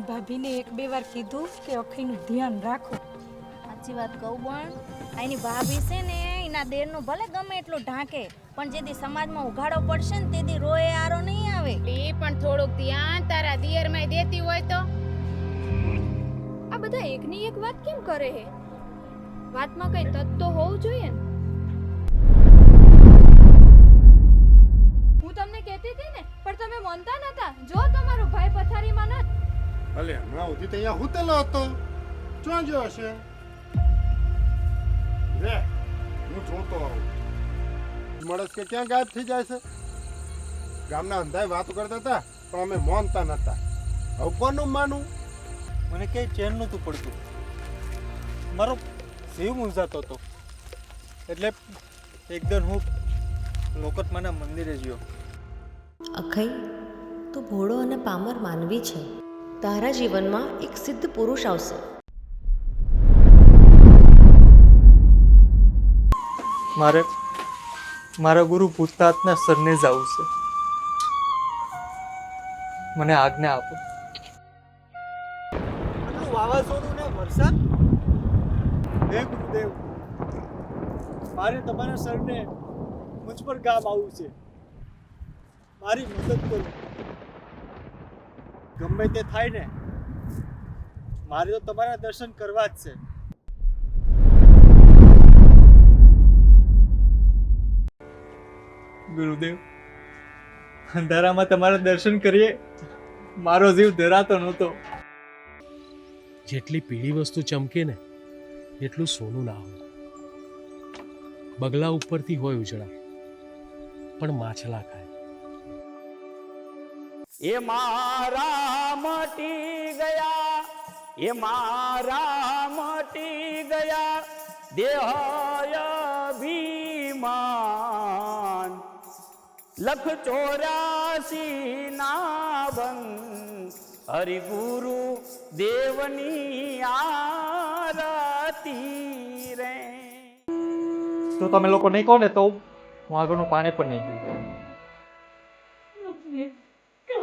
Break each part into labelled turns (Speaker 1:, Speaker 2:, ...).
Speaker 1: મારી ભાભીને એક બે વાર કીધું કે અખીનું ધ્યાન રાખો.
Speaker 2: સાચી વાત કહું પણ એની ભાભી છે ને એના દેરનું ભલે ગમે એટલું ઢાંકે પણ જેથી સમાજમાં ઉઘાડો પડશે ને તેથી રોએ આરો નહીં આવે.
Speaker 3: એ પણ થોડુંક ધ્યાન તારા દિયરમાં દેતી હોય તો.
Speaker 4: આ બધા એકની એક વાત કેમ કરે હે? વાતમાં કઈ તત્વ તો હોવું જોઈએ ને?
Speaker 5: ભલે હમણાં સુધી તો અહીંયા હુતેલો હતો. ક્યાં ગયો હશે? રે હું જોતો આવું. મળસ કે ક્યાં ગાયબ થઈ જાય છે? ગામના અંધાય વાતો કરતા હતા પણ અમે માનતા નહોતા. હવે કોનું માનું
Speaker 6: મને ક્યાંય ચેન નહોતું પડતું. મારો શિવ મૂંઝાતો હતો. એટલે એકદમ હું લોકતમાના મંદિરે ગયો.
Speaker 7: અખઈ તું ભોળો અને પામર માનવી છે. તારા જીવનમાં એક સિદ્ધ પુરુષ આવશે.
Speaker 6: મારે મારા ગુરુ ભૂતનાથના સરને જવું છે. મને આજ્ઞા આપો. વાવાઝોડું ને વરસાદ? હે ગુરુદેવ મારે તમારા સરને મુજ પર ગામ આવવું છે. મારી મદદ કરો. ગમે તે થાય ને મારે તો તમારા દર્શન કરવા જ છે. ગુરુદેવ અંધારામાં તમારા દર્શન કરીએ? મારો જીવ ધરાતો નહોતો.
Speaker 8: જેટલી પીળી વસ્તુ ચમકે ને એટલું સોનું ના હોય. બગલા ઉપરથી હોય ઉજળા પણ માછલા ખાય.
Speaker 9: એ મારા મટી ગયા, એ મારા મટી ગયા, દેહય ભીમાન લખ ચોરાસી ના બંધ, હરિગુરુ દેવની આરતી રે.
Speaker 6: તો તમે લોકો નહીં કહો ને તો હું આગળનું પાણી પણ નહીં પીવું.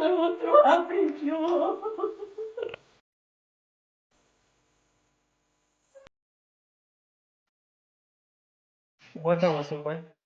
Speaker 6: outro aprendeu.
Speaker 5: Boa é você vai?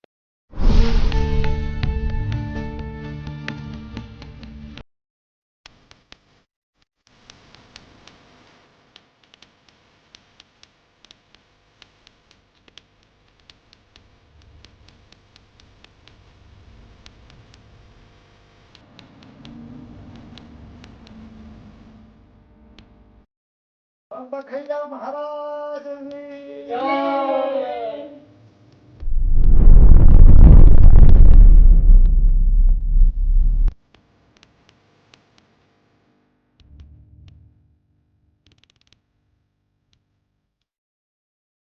Speaker 5: 반박开양만알아 주.